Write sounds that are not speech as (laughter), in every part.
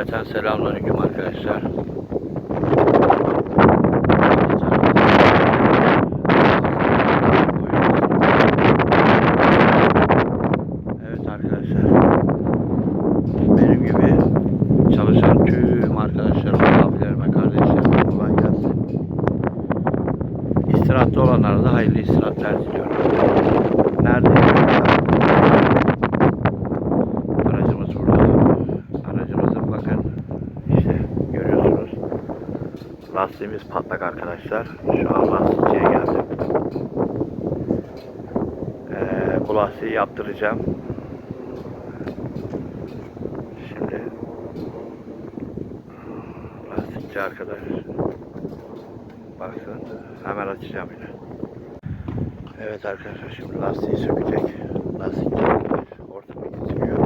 Cümleten selamünaleyküm arkadaşlar. Evet arkadaşlar. Benim gibi çalışan tüm arkadaşlarıma, abilerime, kardeşlerime kolay gelsin. İstirahatta olanlara da hayırlı istirahatler diliyorum. Neredeyiz? Aracımız burada. Aracımızın bakın işte görüyorsunuz. Lastiğimiz patlak arkadaşlar. Şu an lastikçiye geldim. Ee, bu lastiği yaptıracağım. Şimdi lastikçi arkadaş. Baksın hemen açacağım yine. Evet arkadaşlar şimdi lastiği sökecek. Lastikçi arkadaş ortama getiriyor.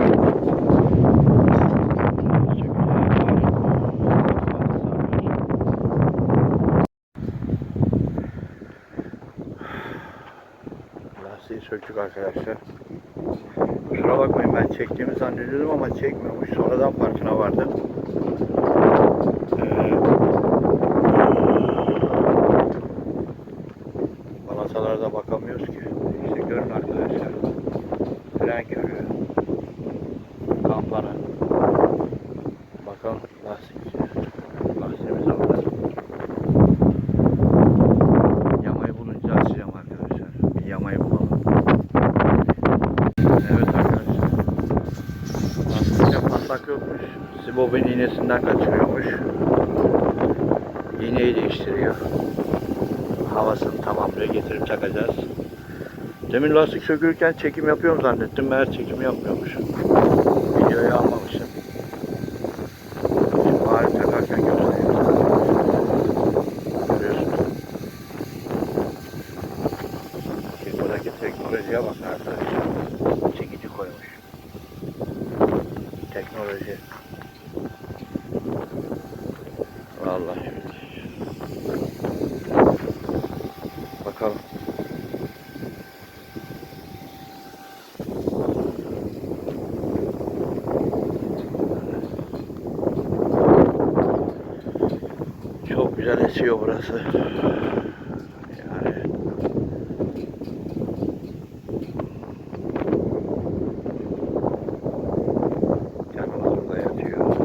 Söktük arkadaşlar. Kusura bakmayın ben çektiğimi zannediyordum ama çekmiyormuş. Sonradan farkına vardım. Ee, balatalarda bakamıyoruz ki. İşte görün arkadaşlar. Fren görüyor. Kampana. Bakalım lastikçi. Lastiğimiz orada. Yamayı bulunca açacağım arkadaşlar. Bir yamayı bulalım. Evet arkadaşlar. Lastikte patlak yokmuş. Sibobin iğnesinden kaçırıyormuş. İğneyi değiştiriyor. Havasını tamamlıyor. Getirip takacağız. Demin lastik sökülürken çekim yapıyorum zannettim. Meğer çekim yapmıyormuş. Videoyu almamışım. Şimdi bari takarken göstereyim. Şimdi buradaki teknolojiye bakın arkadaşlar. Çekici koymuş. Teknoloji. Vallahi. Bakalım. Esiyor burası. Yani Canavar burada yatıyor.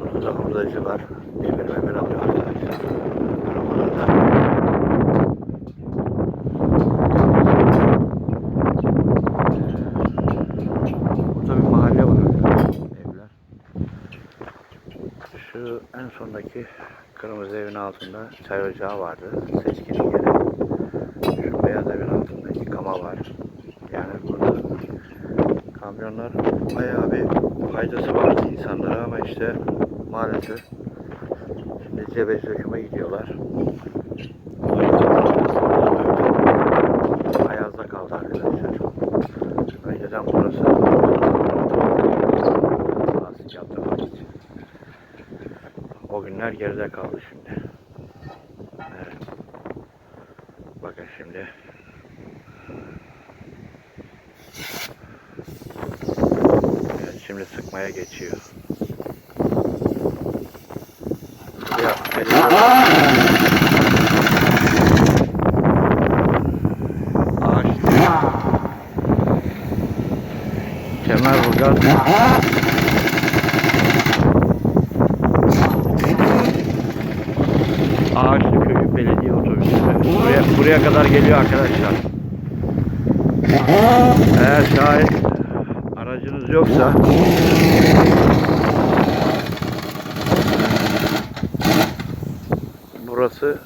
Burada da hurdacı var. Demir memir alıyor arkadaşlar. Arabalarda. Burada bir mahalle var arkadaşlar. Evler. Şu en sondaki kırmızı evin altında çay ocağı vardı. Seçkinin yeri. Şu beyaz evin altındaki kama var. Yani burada kamyonlar bayağı bir faydası var insanlara ama işte maalesef şimdi cebez döküme gidiyorlar. O yüzden böyle Ayazda kaldı arkadaşlar. Önceden burası lastik yaptırmak için. O günler geride kaldı şimdi. Evet. Bakın şimdi. Evet, şimdi sıkmaya geçiyor. Ya, Ağaç. Kemer Burgaz. Ağaçlı Köyü Belediye Otobüsü. Buraya, kadar geliyor arkadaşlar. Eğer şayet aracınız yoksa burası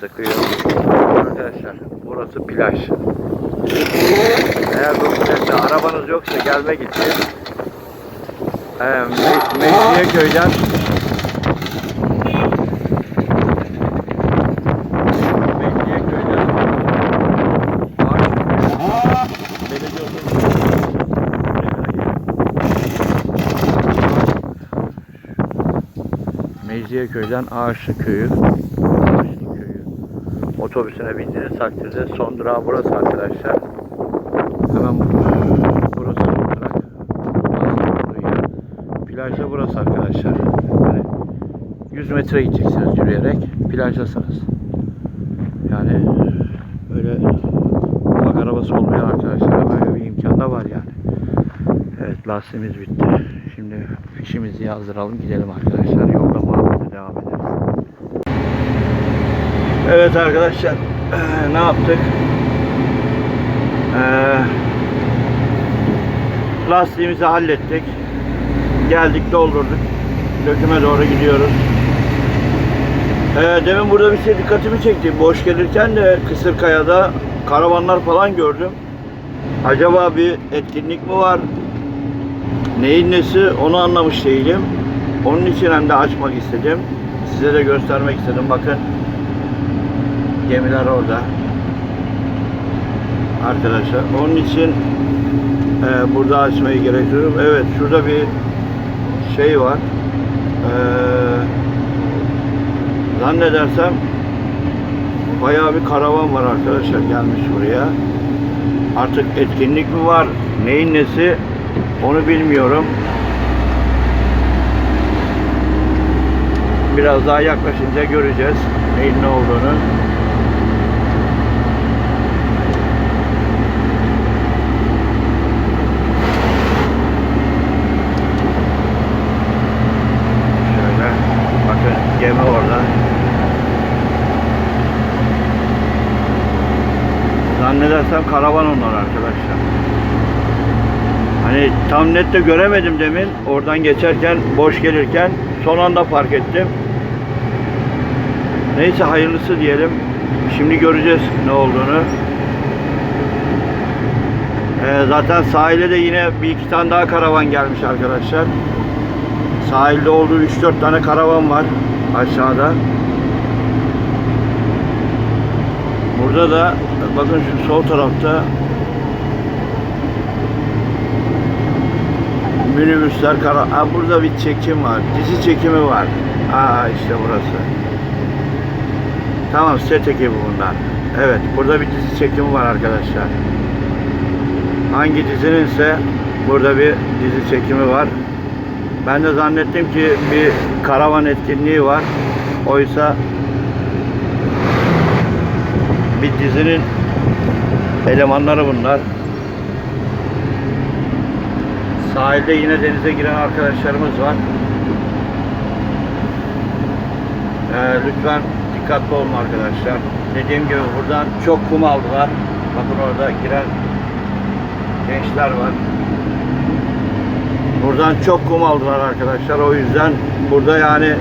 sıkıyor. Arkadaşlar burası plaj. Eğer bu plajda arabanız yoksa gelmek için e, Me- Mecidiyeköy'den Mecidiyeköy'den Ağaç- belediye Mecidiyeköy'den Ağaçlı Köyü. Ağaçlı Köyü. Otobüsüne bindiğiniz takdirde son durağı burası arkadaşlar. Hemen burası son durak. Burası olduğu yer. Plaj da burası arkadaşlar. Yani 100 metre gideceksiniz yürüyerek plajdasınız. Yani böyle ufak arabası olmayan arkadaşlara böyle bir imkan da var yani. Evet lastiğimiz bitti. Şimdi fişimizi yazdıralım gidelim arkadaşlar. Yolda muhabbete devam ederiz. Evet arkadaşlar eee, ne yaptık? Eee, lastiğimizi hallettik. Geldik doldurduk. Döküme doğru gidiyoruz. Eee, demin burada bir şey dikkatimi çekti. Boş gelirken de Kısırkaya'da karavanlar falan gördüm. Acaba bir etkinlik mi var? Neyin nesi onu anlamış değilim. Onun için hem de açmak istedim. Size de göstermek istedim. Bakın gemiler orada. Arkadaşlar. Onun için e, burada açmayı gerektiriyorum. Evet şurada bir şey var. E, zannedersem bayağı bir karavan var arkadaşlar gelmiş buraya. Artık etkinlik mi var? Neyin nesi? Onu bilmiyorum. Biraz daha yaklaşınca göreceğiz neyin ne olduğunu. Şöyle bakın gemi orada. Zannedersem karavan onlar arkadaşlar. Hani tam net de göremedim demin. Oradan geçerken, boş gelirken son anda fark ettim. Neyse hayırlısı diyelim. Şimdi göreceğiz ne olduğunu. Ee, zaten sahile de yine bir iki tane daha karavan gelmiş arkadaşlar. Sahilde olduğu 3-4 tane karavan var aşağıda. Burada da bakın şu sol tarafta minibüsler kara. Aa, burada bir çekim var. Dizi çekimi var. Aa işte burası. Tamam set ekibi bunlar. Evet burada bir dizi çekimi var arkadaşlar. Hangi dizininse burada bir dizi çekimi var. Ben de zannettim ki bir karavan etkinliği var. Oysa bir dizinin elemanları bunlar. Sahilde yine denize giren arkadaşlarımız var. Ee, lütfen dikkatli olun arkadaşlar. Dediğim gibi buradan çok kum aldılar. Bakın orada giren gençler var. Buradan çok kum aldılar arkadaşlar. O yüzden burada yani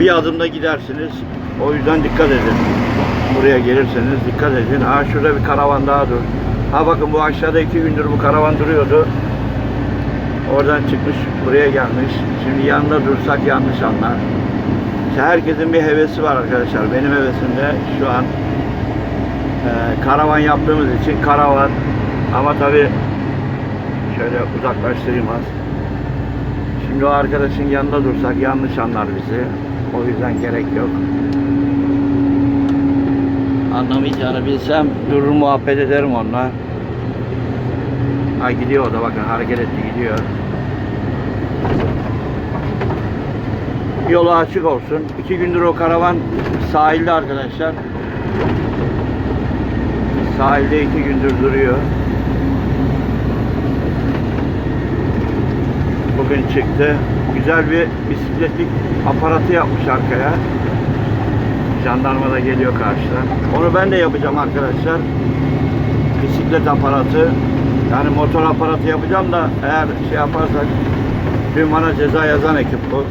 bir adımda gidersiniz. O yüzden dikkat edin. Buraya gelirseniz dikkat edin. Ha şurada bir karavan daha dur. Ha bakın bu aşağıda iki gündür bu karavan duruyordu. Oradan çıkmış buraya gelmiş. Şimdi yanında dursak yanlış anlar. İşte herkesin bir hevesi var arkadaşlar. Benim hevesimde şu an e, karavan yaptığımız için karavan. Ama tabi şöyle uzaklaştırayım az. Şimdi o arkadaşın yanında dursak yanlış anlar bizi. O yüzden gerek yok. Anlamayacağını bilsem durur muhabbet ederim onunla. Ha gidiyor o da bakın hareket etti gidiyor. Yolu açık olsun. İki gündür o karavan sahilde arkadaşlar. Sahilde iki gündür duruyor. Bugün çıktı. Güzel bir bisikletlik aparatı yapmış arkaya. Jandarma da geliyor karşıdan. Onu ben de yapacağım arkadaşlar. Bisiklet aparatı. Yani motor aparatı yapacağım da eğer şey yaparsak dün bana ceza yazan ekip bu.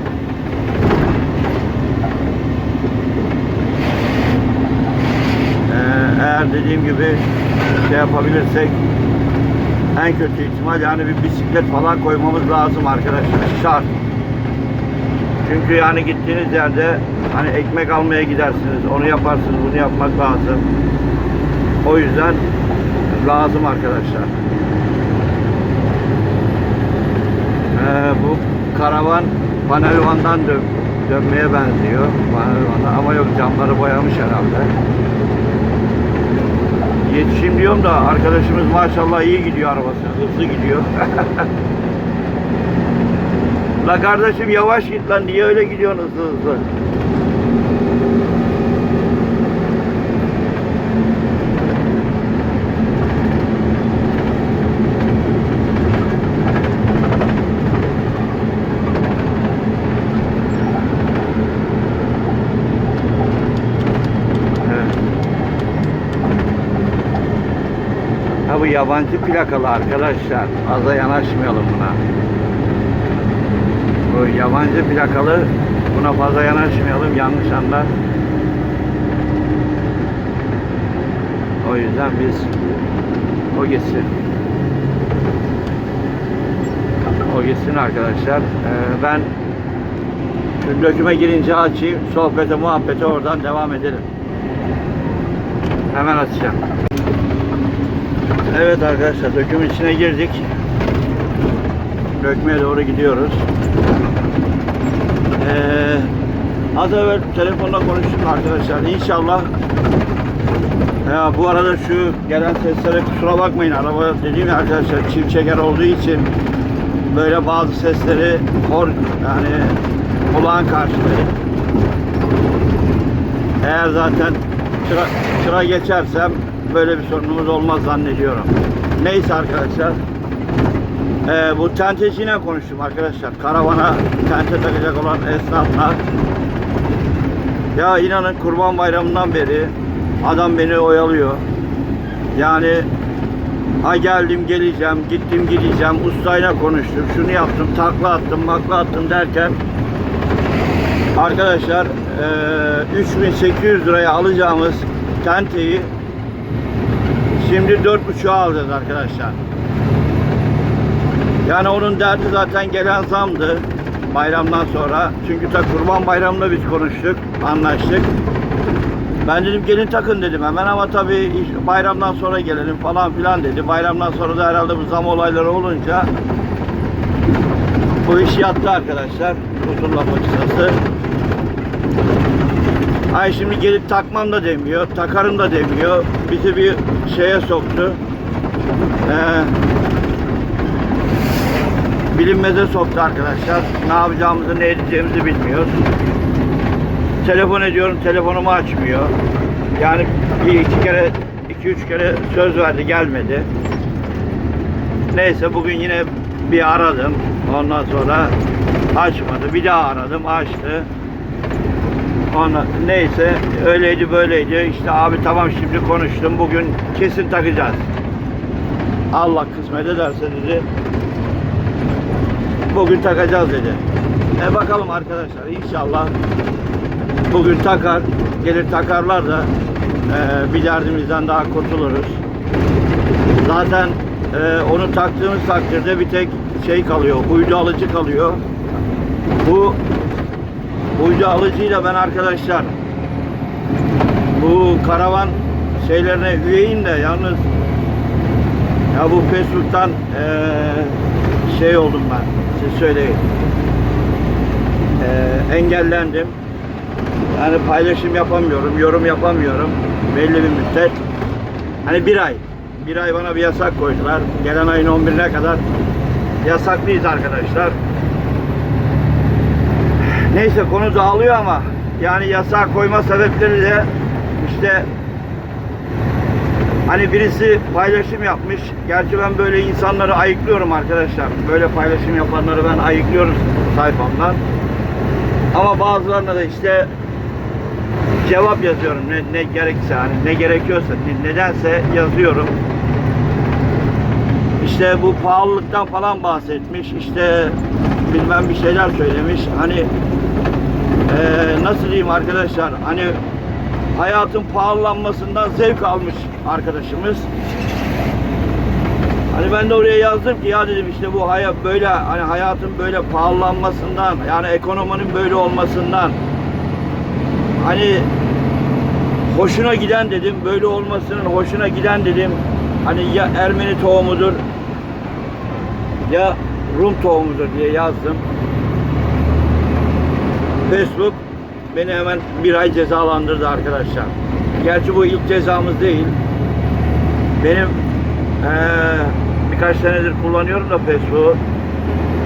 Ee, eğer dediğim gibi şey yapabilirsek en kötü ihtimal yani bir bisiklet falan koymamız lazım arkadaşlar. Şart. Çünkü yani gittiğiniz yerde hani ekmek almaya gidersiniz. Onu yaparsınız. Bunu yapmak lazım. O yüzden lazım arkadaşlar. Ee, bu karavan panel dön dönmeye benziyor. Panel. Ama yok camları boyamış herhalde. Yetişeyim diyorum da arkadaşımız maşallah iyi gidiyor arabası. Hızlı gidiyor. (laughs) La kardeşim yavaş git lan niye öyle gidiyorsun hızlı hızlı? Yabancı plakalı arkadaşlar. Aza yanaşmayalım buna. Bu yabancı plakalı buna fazla yanaşmayalım yanlış anlar. O yüzden biz o gitsin. O gitsin arkadaşlar. Ee, ben döküme girince açayım. Sohbete muhabbete oradan devam edelim. Hemen açacağım. Evet arkadaşlar dökümün içine girdik. Dökmeye doğru gidiyoruz. Ee, az evvel telefonla konuştuk arkadaşlar. İnşallah ya bu arada şu gelen seslere kusura bakmayın. Araba dediğim ya arkadaşlar çift çeker olduğu için böyle bazı sesleri hor yani kulağın karşılıyor. Eğer zaten çıra, çıra geçersem böyle bir sorunumuz olmaz zannediyorum. Neyse arkadaşlar. Ee, bu tenteciyle konuştum arkadaşlar. Karavana tente takacak olan esnafla. Ya inanın kurban bayramından beri adam beni oyalıyor. Yani ha geldim geleceğim, gittim gideceğim, ustayla konuştum, şunu yaptım, takla attım, makla attım derken arkadaşlar eee 3800 liraya alacağımız tenteyi şimdi 4.5'a alacağız arkadaşlar. Yani onun derdi zaten gelen zamdı bayramdan sonra. Çünkü ta kurban bayramında biz konuştuk, anlaştık. Ben dedim gelin takın dedim hemen ama tabii bayramdan sonra gelelim falan filan dedi. Bayramdan sonra da herhalde bu zam olayları olunca bu iş yattı arkadaşlar. Uzun lafı kısası. Ay şimdi gelip takmam da demiyor, takarım da demiyor. Bizi bir şeye soktu. Ee, bilinmeze soktu arkadaşlar. Ne yapacağımızı, ne edeceğimizi bilmiyoruz. Telefon ediyorum, telefonumu açmıyor. Yani bir iki kere, iki üç kere söz verdi, gelmedi. Neyse bugün yine bir aradım. Ondan sonra açmadı. Bir daha aradım, açtı. Ondan, neyse öyleydi böyleydi. İşte abi tamam şimdi konuştum. Bugün kesin takacağız. Allah kısmet ederse dedi. Bugün takacağız dedi. E bakalım arkadaşlar inşallah bugün takar, gelir takarlar da e, bir derdimizden daha kurtuluruz. Zaten e, onu taktığımız takdirde bir tek şey kalıyor, uydu alıcı kalıyor. Bu uydu alıcıyla ben arkadaşlar bu karavan şeylerine üyeyim de yalnız ya bu Facebook'tan e, şey oldum ben, siz söyleyin. E, engellendim. Yani paylaşım yapamıyorum, yorum yapamıyorum. Belli bir müddet. Hani bir ay. Bir ay bana bir yasak koydular. Gelen ayın 11'ine kadar yasaklıyız arkadaşlar. Neyse konu dağılıyor ama yani yasak koyma sebepleri de işte hani birisi paylaşım yapmış. Gerçi ben böyle insanları ayıklıyorum arkadaşlar. Böyle paylaşım yapanları ben ayıklıyorum sayfamdan. Ama bazılarına da işte cevap yazıyorum ne, ne gerekse hani ne gerekiyorsa ne- nedense yazıyorum. işte bu pahalılıktan falan bahsetmiş. İşte bilmem bir şeyler söylemiş. Hani eee, nasıl diyeyim arkadaşlar? Hani hayatın pahalanmasından zevk almış arkadaşımız. Hani ben de oraya yazdım ki ya dedim işte bu hayat böyle hani hayatın böyle pahalanmasından yani ekonominin böyle olmasından hani hoşuna giden dedim böyle olmasının hoşuna giden dedim hani ya Ermeni tohumudur ya Rum tohumudur diye yazdım. Facebook beni hemen bir ay cezalandırdı arkadaşlar. Gerçi bu ilk cezamız değil. Benim eee, birkaç senedir kullanıyorum da Facebook'u.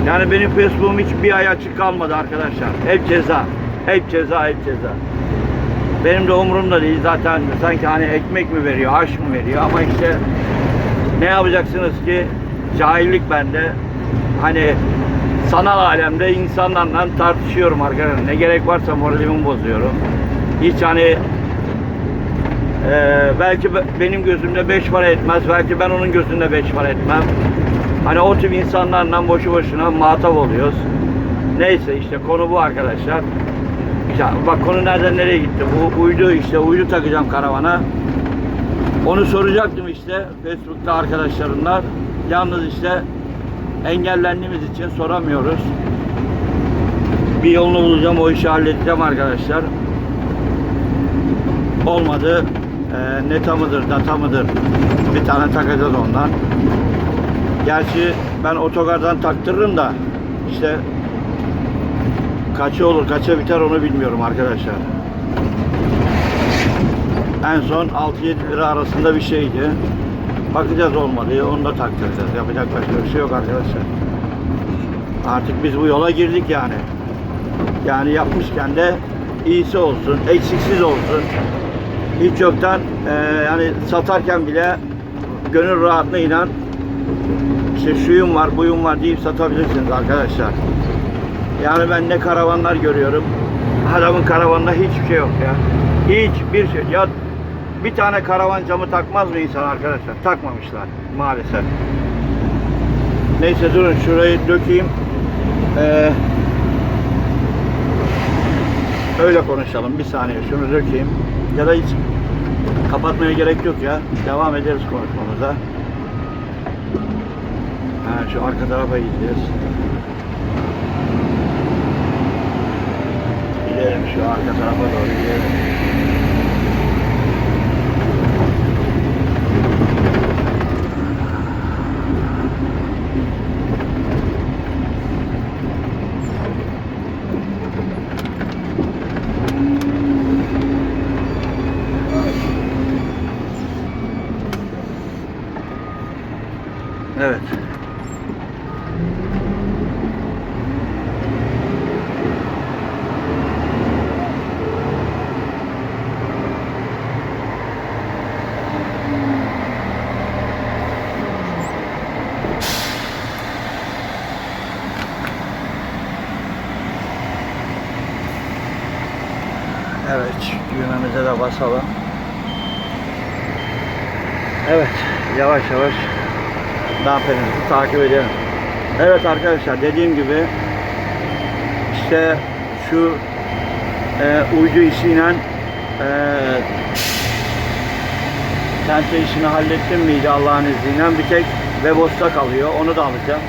Yani benim Facebook'um hiç bir ay açık kalmadı arkadaşlar. Hep ceza. Hep ceza, hep ceza. Benim de umurumda değil. Zaten sanki hani ekmek mi veriyor, aş mı veriyor ama işte ne yapacaksınız ki cahillik bende. Hani sanal alemde insanlarla tartışıyorum arkadaşlar. Ne gerek varsa moralimi bozuyorum. Hiç hani ee, belki be- benim gözümde beş para etmez, belki ben onun gözünde beş para etmem. Hani o tip insanlarla boşu boşuna muhatap oluyoruz. Neyse işte konu bu arkadaşlar. İşte bak konu nereden nereye gitti? Bu uydu işte uydu takacağım karavana. Onu soracaktım işte Facebook'ta arkadaşlarımla. Yalnız işte engellendiğimiz için soramıyoruz. Bir yolunu bulacağım, o işi halledeceğim arkadaşlar. Olmadı. E, neta mıdır, data mıdır? Bir tane takacağız ondan. Gerçi ben otogardan taktırırım da işte kaça olur, kaça biter onu bilmiyorum arkadaşlar. En son 6-7 lira arasında bir şeydi. Bakacağız olmadı. Onu da taktıracağız. Yapacak başka bir şey yok arkadaşlar. Artık biz bu yola girdik yani. Yani yapmışken de iyisi olsun, eksiksiz olsun. Hiç yoktan e, yani satarken bile gönül rahatlığıyla işte şuyum var, buyum var deyip satabilirsiniz arkadaşlar. Yani ben ne karavanlar görüyorum. Adamın karavanında hiçbir şey yok ya. Hiçbir şey. Ya bir tane karavan camı takmaz mı insan arkadaşlar? Takmamışlar maalesef. Neyse durun şurayı dökeyim. Ee, öyle konuşalım. Bir saniye şunu dökeyim. Ya da hiç kapatmaya gerek yok ya. Devam ederiz konuşmamıza. Ha, şu arka tarafa gideceğiz. Gidelim şu arka tarafa doğru gidelim. Evet. Evet, düğmemize de basalım. Evet, yavaş yavaş yapıyorsunuz takip edelim. Evet arkadaşlar dediğim gibi işte şu e, uydu işiyle e, tente işini hallettim miydi Allah'ın izniyle bir tek Webos'ta kalıyor onu da alacağım.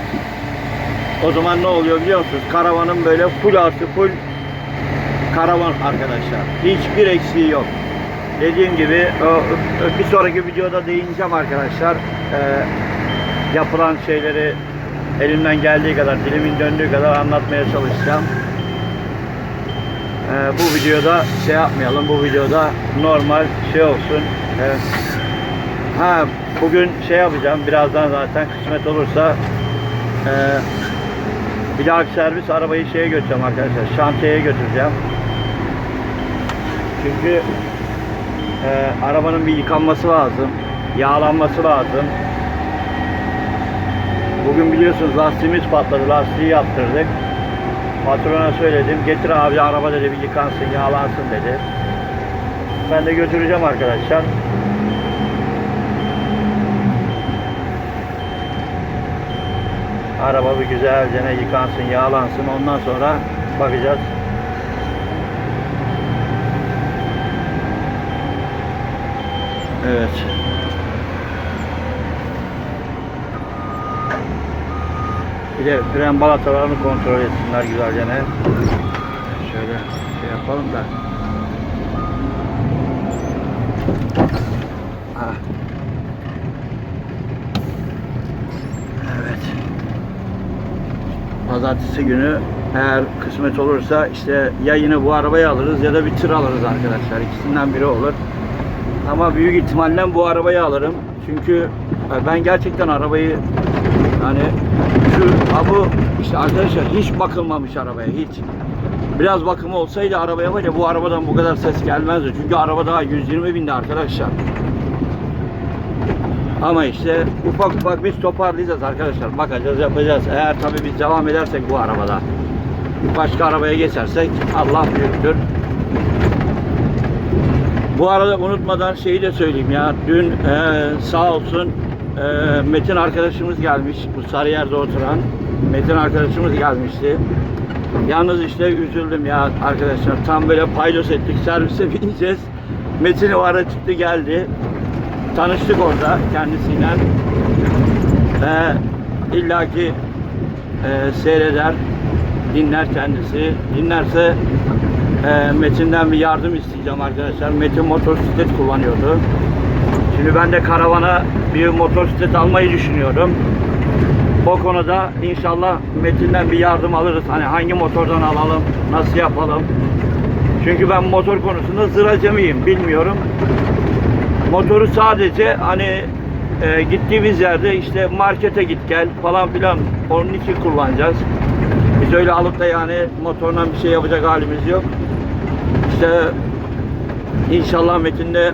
O zaman ne oluyor biliyor musunuz? Karavanın böyle full artı full karavan arkadaşlar. Hiçbir eksiği yok. Dediğim gibi bir sonraki videoda değineceğim arkadaşlar. Ee, yapılan şeyleri elimden geldiği kadar, dilimin döndüğü kadar anlatmaya çalışacağım. Ee, bu videoda şey yapmayalım. Bu videoda normal şey olsun. Ee, ha bugün şey yapacağım. Birazdan zaten kısmet olursa ee, bir dahaki servis arabayı şeye götüreceğim arkadaşlar. Şantiyeye götüreceğim. Çünkü e, arabanın bir yıkanması lazım. Yağlanması lazım. Bugün biliyorsunuz lastiğimiz patladı. Lastiği yaptırdık. Patrona söyledim. Getir abi araba dedi bir yıkansın, yağlansın dedi. Ben de götüreceğim arkadaşlar. Araba bir güzelce ne yıkansın, yağlansın. Ondan sonra bakacağız. Evet. Bir de fren balatalarını kontrol etsinler güzelce ne. Şöyle şey yapalım da. Ah. Evet. Pazartesi günü eğer kısmet olursa işte ya yine bu arabayı alırız ya da bir tır alırız arkadaşlar. İkisinden biri olur. Ama büyük ihtimalle bu arabayı alırım. Çünkü ben gerçekten arabayı hani şu ha bu işte arkadaşlar hiç bakılmamış arabaya hiç. Biraz bakımı olsaydı arabaya var ya bu arabadan bu kadar ses gelmezdi. Çünkü araba daha 120 binde arkadaşlar. Ama işte ufak ufak biz toparlayacağız arkadaşlar. Bakacağız yapacağız. Eğer tabii biz devam edersek bu arabada. Başka arabaya geçersek Allah büyüktür. Bu arada unutmadan şeyi de söyleyeyim ya. Dün e, sağ olsun e, Metin arkadaşımız gelmiş. Bu Sarıyer'de oturan Metin arkadaşımız gelmişti. Yalnız işte üzüldüm ya arkadaşlar. Tam böyle paydos ettik. Servise (laughs) bineceğiz. Metin o ara çıktı geldi. Tanıştık orada kendisiyle. Ve illaki e, seyreder, dinler kendisi. Dinlerse e, Metin'den bir yardım isteyeceğim arkadaşlar. Metin motosiklet kullanıyordu. Şimdi ben de karavana bir motosiklet almayı düşünüyorum. O konuda inşallah Metin'den bir yardım alırız. Hani hangi motordan alalım, nasıl yapalım. Çünkü ben motor konusunda zıracemiyim, bilmiyorum. Motoru sadece hani e, gittiğimiz yerde işte markete git gel falan filan onun için kullanacağız. Biz öyle alıp da yani motorla bir şey yapacak halimiz yok. İşte inşallah Metin de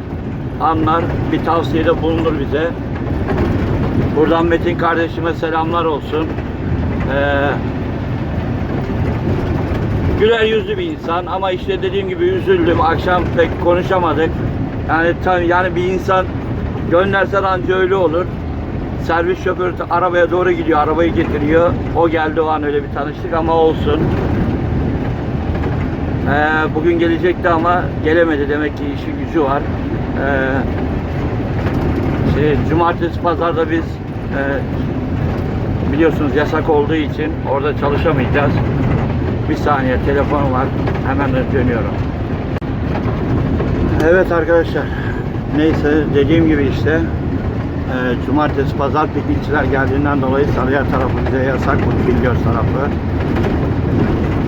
anlar, bir tavsiyede bulunur bize. Buradan Metin kardeşime selamlar olsun. Ee, güler yüzlü bir insan ama işte dediğim gibi üzüldüm. Akşam pek konuşamadık. Yani tam yani bir insan göndersen anca öyle olur. Servis şoförü arabaya doğru gidiyor, arabayı getiriyor. O geldi o an öyle bir tanıştık ama olsun. Ee, bugün gelecekti ama gelemedi demek ki işi gücü var. Ee, şey, cumartesi pazarda biz e, biliyorsunuz yasak olduğu için orada çalışamayacağız. Bir saniye telefonum var. Hemen dönüyorum. Evet arkadaşlar. Neyse dediğim gibi işte e, cumartesi pazar piknikçiler geldiğinden dolayı Sarıyer tarafı bize yasak. Bu Bilgöz tarafı.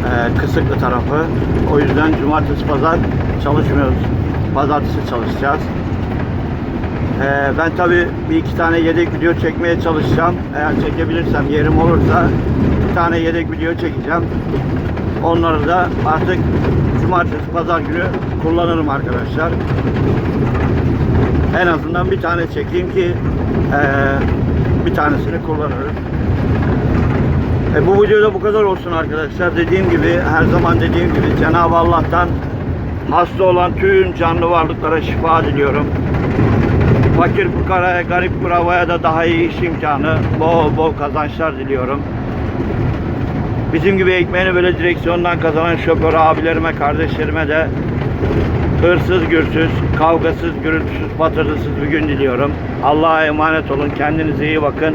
E, Kısıklı tarafı. O yüzden cumartesi pazar çalışmıyoruz. Pazartesi çalışacağız. E, ben tabi bir iki tane yedek video çekmeye çalışacağım. Eğer çekebilirsem yerim olursa bir tane yedek video çekeceğim. Onları da artık cumartesi pazar günü kullanırım arkadaşlar. En azından bir tane çekeyim ki eee, bir tanesini kullanırım. E, bu videoda bu kadar olsun arkadaşlar. Dediğim gibi her zaman dediğim gibi Cenab-ı Allah'tan hasta olan tüm canlı varlıklara şifa diliyorum. Fakir fukaraya, garip kuravaya da daha iyi iş imkanı, bol bol kazançlar diliyorum. Bizim gibi ekmeğini böyle direksiyondan kazanan şoför abilerime, kardeşlerime de hırsız, gürsüz, kavgasız, gürültüsüz, patırtısız bir gün diliyorum. Allah'a emanet olun. Kendinize iyi bakın.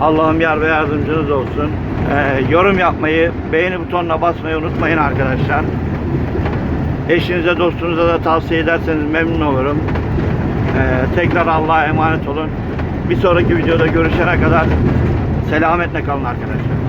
Allah'ım yar ve yardımcınız olsun. Ee, yorum yapmayı, beğeni butonuna basmayı unutmayın arkadaşlar. Eşinize, dostunuza da tavsiye ederseniz memnun olurum. Ee, tekrar Allah'a emanet olun. Bir sonraki videoda görüşene kadar selametle kalın arkadaşlar.